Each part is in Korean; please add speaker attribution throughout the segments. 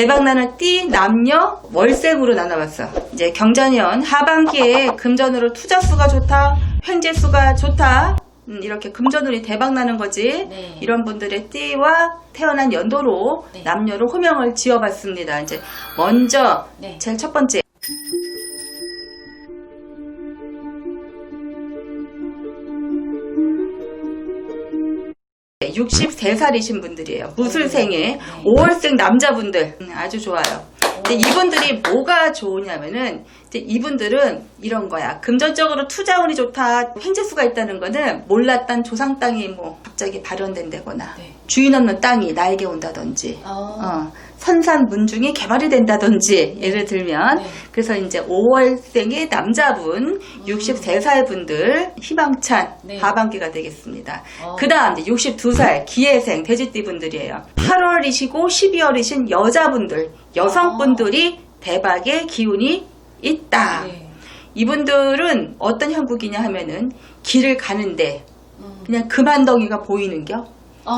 Speaker 1: 대박나는 띠 남녀 월생으로 나눠봤어. 이제 경자년 하반기에 금전으로 투자수가 좋다, 횡재수가 좋다. 음, 이렇게 금전운이 대박나는 거지.
Speaker 2: 네.
Speaker 1: 이런 분들의 띠와 태어난 연도로
Speaker 2: 네.
Speaker 1: 남녀로 호명을 지어봤습니다. 이제 먼저
Speaker 2: 네.
Speaker 1: 제일 첫 번째. 63살이신 분들이에요. 무술생의 5월생 남자분들 음, 아주 좋아요. 근데 이분들이 뭐가 좋으냐면은 이제 이분들은 이런 거야. 금전적으로 투자운이 좋다, 횡재수가 있다는 거는 몰랐던 조상 땅이 뭐 갑자기 발현된다거나
Speaker 2: 네.
Speaker 1: 주인 없는 땅이 나에게 온다든지
Speaker 2: 어.
Speaker 1: 어, 선산 문중이 개발이 된다든지 예를 들면
Speaker 2: 네.
Speaker 1: 그래서 이제 5월생의 남자분 63살 분들 희망찬
Speaker 2: 네.
Speaker 1: 하반기가 되겠습니다.
Speaker 2: 어.
Speaker 1: 그 다음 이제 62살 기해생 돼지띠 분들이에요. 8월이시고 12월이신 여자분들 여성분들이 대박의 기운이 있다.
Speaker 2: 네.
Speaker 1: 이분들은 어떤 형국이냐 하면은 길을 가는데
Speaker 2: 음.
Speaker 1: 그냥 그만덩이가 보이는겨.
Speaker 2: 어.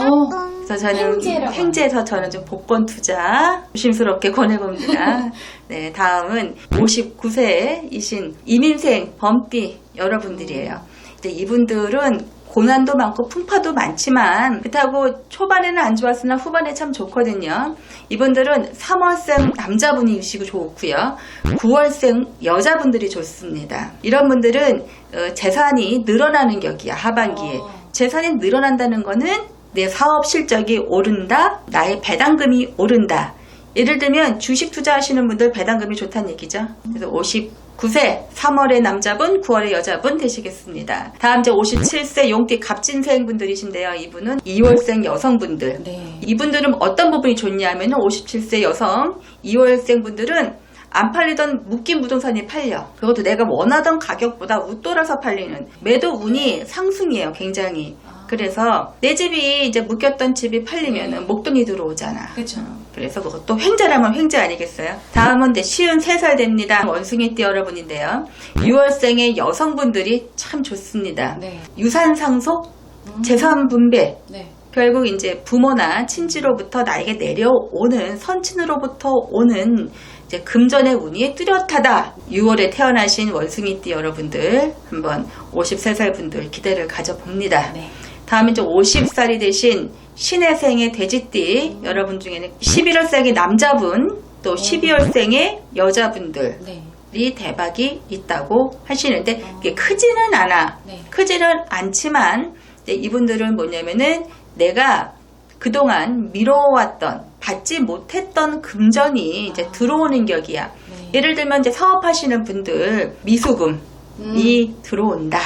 Speaker 1: 그래서 저는 횡재에서 저는 좀 복권 투자 조심스럽게 권해봅니다. 네, 다음은 59세이신 이민생 범띠 여러분들이에요. 근데 이분들은 고난도 많고 풍파도 많지만 그렇다고 초반에는 안 좋았으나 후반에 참 좋거든요. 이분들은 3월생 남자분이시고 좋고요. 9월생 여자분들이 좋습니다. 이런 분들은 어, 재산이 늘어나는 격이야 하반기에.
Speaker 2: 어.
Speaker 1: 재산이 늘어난다는 거는 내 사업 실적이 오른다, 나의 배당금이 오른다. 예를 들면 주식 투자하시는 분들 배당금이 좋다는 얘기죠. 그래서 59세 3월의 남자분, 9월의 여자분 되시겠습니다. 다음 이제 57세 용띠 갑진생 분들이신데요. 이분은 2월생 여성분들.
Speaker 2: 네.
Speaker 1: 이분들은 어떤 부분이 좋냐면은 57세 여성 2월생 분들은 안 팔리던 묶인 부동산이 팔려. 그것도 내가 원하던 가격보다 웃돌아서 팔리는 매도 운이 상승이에요, 굉장히. 그래서 내 집이 이제 묶였던 집이 팔리면은 목돈이 들어오잖아.
Speaker 2: 그렇죠.
Speaker 1: 그래서 그것도 횡재라면 횡재 아니겠어요? 다음은 이제 쉬운 3살 됩니다. 원숭이띠 여러분인데요. 6월생의 여성분들이 참 좋습니다.
Speaker 2: 네.
Speaker 1: 유산 상속,
Speaker 2: 음.
Speaker 1: 재산 분배,
Speaker 2: 네.
Speaker 1: 결국 이제 부모나 친지로부터 나에게 내려오는 선친으로부터 오는 이제 금전의 운이 뚜렷하다. 6월에 태어나신 원숭이띠 여러분들 한번 53살 분들 기대를 가져봅니다.
Speaker 2: 네.
Speaker 1: 다음 이제 50살이 되신 신해생의 돼지띠 여러분 중에는 11월생의 남자분 또 12월생의 여자분들
Speaker 2: 네.
Speaker 1: 이 대박이 있다고 하시는데 이게 크지는 않아.
Speaker 2: 네.
Speaker 1: 크지는 않지만 이분들은 뭐냐면은 내가 그동안 미뤄왔던 받지 못했던 금전이 이제 들어오는 격이야.
Speaker 2: 네.
Speaker 1: 예를 들면 이제 사업하시는 분들 미수금이
Speaker 2: 음.
Speaker 1: 들어온다.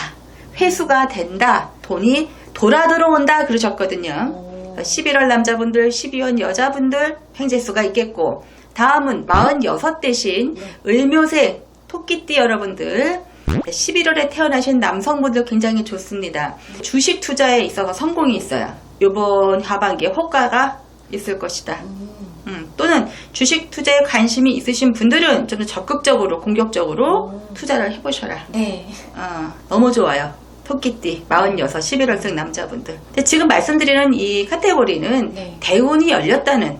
Speaker 1: 회수가 된다. 돈이 돌아 들어온다 그러셨거든요.
Speaker 2: 오.
Speaker 1: 11월 남자분들, 12월 여자분들 횡재수가 있겠고 다음은 46 대신
Speaker 2: 네.
Speaker 1: 을묘생 토끼띠 여러분들 11월에 태어나신 남성분들 굉장히 좋습니다. 주식 투자에 있어서 성공이 있어요. 이번 하반기에 호가가 있을 것이다.
Speaker 2: 음.
Speaker 1: 음, 또는 주식 투자에 관심이 있으신 분들은 좀더 적극적으로 공격적으로
Speaker 2: 오.
Speaker 1: 투자를 해보셔라.
Speaker 2: 네.
Speaker 1: 어, 너무 좋아요. 토끼띠 46, 11월생 남자분들. 근데 지금 말씀드리는 이 카테고리는
Speaker 2: 네.
Speaker 1: 대운이 열렸다는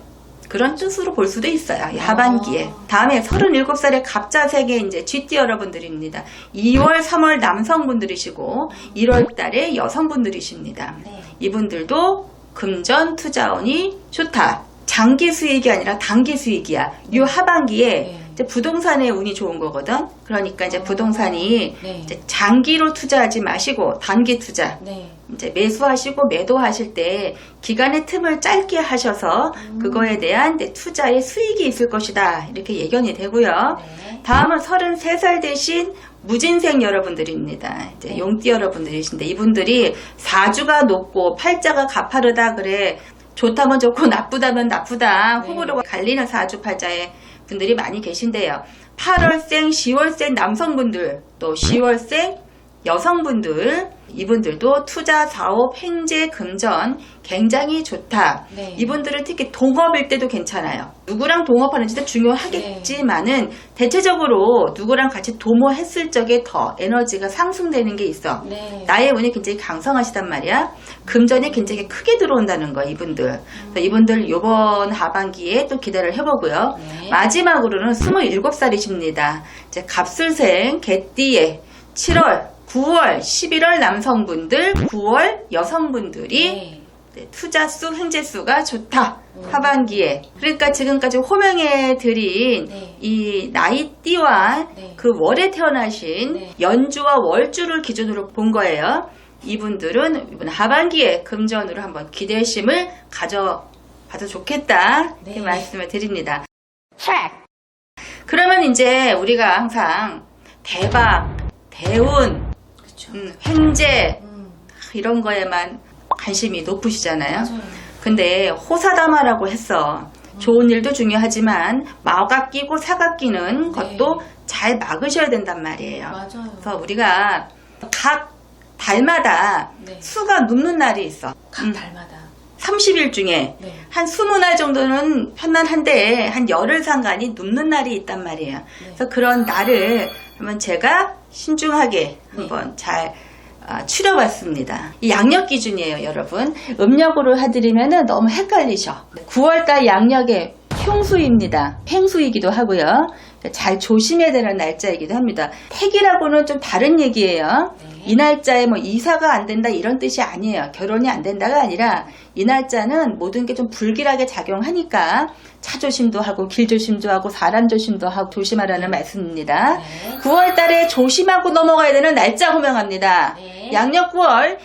Speaker 1: 그런 뜻으로 볼 수도 있어요. 이 하반기에.
Speaker 2: 아.
Speaker 1: 다음에 37살의 갑자색의 이제 쥐띠 여러분들입니다. 2월, 3월 남성분들이시고 1월 달에 여성분들이십니다.
Speaker 2: 네.
Speaker 1: 이분들도 금전 투자운이 좋다. 장기 수익이 아니라 단기 수익이야. 이 하반기에
Speaker 2: 네.
Speaker 1: 이제 부동산의 운이 좋은 거거든. 그러니까 이제
Speaker 2: 아.
Speaker 1: 부동산이
Speaker 2: 네.
Speaker 1: 이제 장기로 투자하지 마시고 단기 투자.
Speaker 2: 네.
Speaker 1: 이제 매수하시고 매도하실 때 기간의 틈을 짧게 하셔서
Speaker 2: 음.
Speaker 1: 그거에 대한 이제 투자의 수익이 있을 것이다. 이렇게 예견이 되고요.
Speaker 2: 네.
Speaker 1: 다음은 33살 대신 무진생 여러분들입니다. 이제
Speaker 2: 네.
Speaker 1: 용띠 여러분들이신데 이분들이 사주가 높고 팔자가 가파르다 그래 좋다면 좋고 나쁘다면 나쁘다
Speaker 2: 네.
Speaker 1: 호불호가 갈리는 사주 팔자의 분들이 많이 계신데요. 8월생, 10월생 남성분들 또 10월생 여성분들 이분들도 투자, 사업, 횡재, 금전 굉장히 좋다.
Speaker 2: 네.
Speaker 1: 이분들은 특히 동업일 때도 괜찮아요. 누구랑 동업하는지도 중요하겠지만은 대체적으로 누구랑 같이 도모했을 적에 더 에너지가 상승되는 게 있어.
Speaker 2: 네.
Speaker 1: 나의 운이 굉장히 강성하시단 말이야. 금전이 굉장히 크게 들어온다는 거야, 이분들. 그래서 이분들 요번 하반기에 또 기대를 해보고요.
Speaker 2: 네.
Speaker 1: 마지막으로는 27살이십니다. 이제 갑술생 개띠에 7월, 9월, 11월 남성분들, 9월 여성분들이
Speaker 2: 네.
Speaker 1: 네, 투자 수, 횡재 수가 좋다.
Speaker 2: 음.
Speaker 1: 하반기에. 그러니까 지금까지 호명해 드린
Speaker 2: 네.
Speaker 1: 이 나이띠와
Speaker 2: 네.
Speaker 1: 그 월에 태어나신
Speaker 2: 네.
Speaker 1: 연주와 월주를 기준으로 본 거예요. 이분들은 이번 하반기에 금전으로 한번 기대심을 가져봐도 좋겠다. 이렇게
Speaker 2: 네.
Speaker 1: 말씀을 드립니다. 그러면 이제 우리가 항상 대박, 대운,
Speaker 2: 그렇죠.
Speaker 1: 음, 횡재
Speaker 2: 음,
Speaker 1: 이런 거에만 관심이 높으시잖아요.
Speaker 2: 맞아요.
Speaker 1: 근데 호사다마라고 했어. 좋은 일도 중요하지만 마가 끼고 사가 끼는
Speaker 2: 네.
Speaker 1: 것도 잘 막으셔야 된단 말이에요.
Speaker 2: 맞아요.
Speaker 1: 그래서 우리가 각 달마다
Speaker 2: 네.
Speaker 1: 수가 눕는 날이 있어.
Speaker 2: 각
Speaker 1: 음,
Speaker 2: 달마다.
Speaker 1: 30일 중에
Speaker 2: 네.
Speaker 1: 한 20날 정도는 편안한데 한 열흘 상간이 눕는 날이 있단 말이에요. 그래서 그런 날을 한번 제가 신중하게 한번 잘 아, 추려봤습니다. 이 양력 기준이에요, 여러분. 음력으로 해드리면 너무 헷갈리셔. 9월달 양력의 흉수입니다. 횡수이기도 하고요. 잘 조심해야 되는 날짜이기도 합니다. 택이라고는 좀 다른 얘기예요.
Speaker 2: 네.
Speaker 1: 이 날짜에 뭐 이사가 안 된다 이런 뜻이 아니에요. 결혼이 안 된다가 아니라 이 날짜는 모든 게 좀 불길하게 작용하니까 차 조심도 하고 길 조심도 하고 사람 조심도 하고 조심하라는 말씀입니다.
Speaker 2: 네.
Speaker 1: 9월 달에 조심하고 넘어가야 되는 날짜 호명합니다.
Speaker 2: 네.
Speaker 1: 양력 9월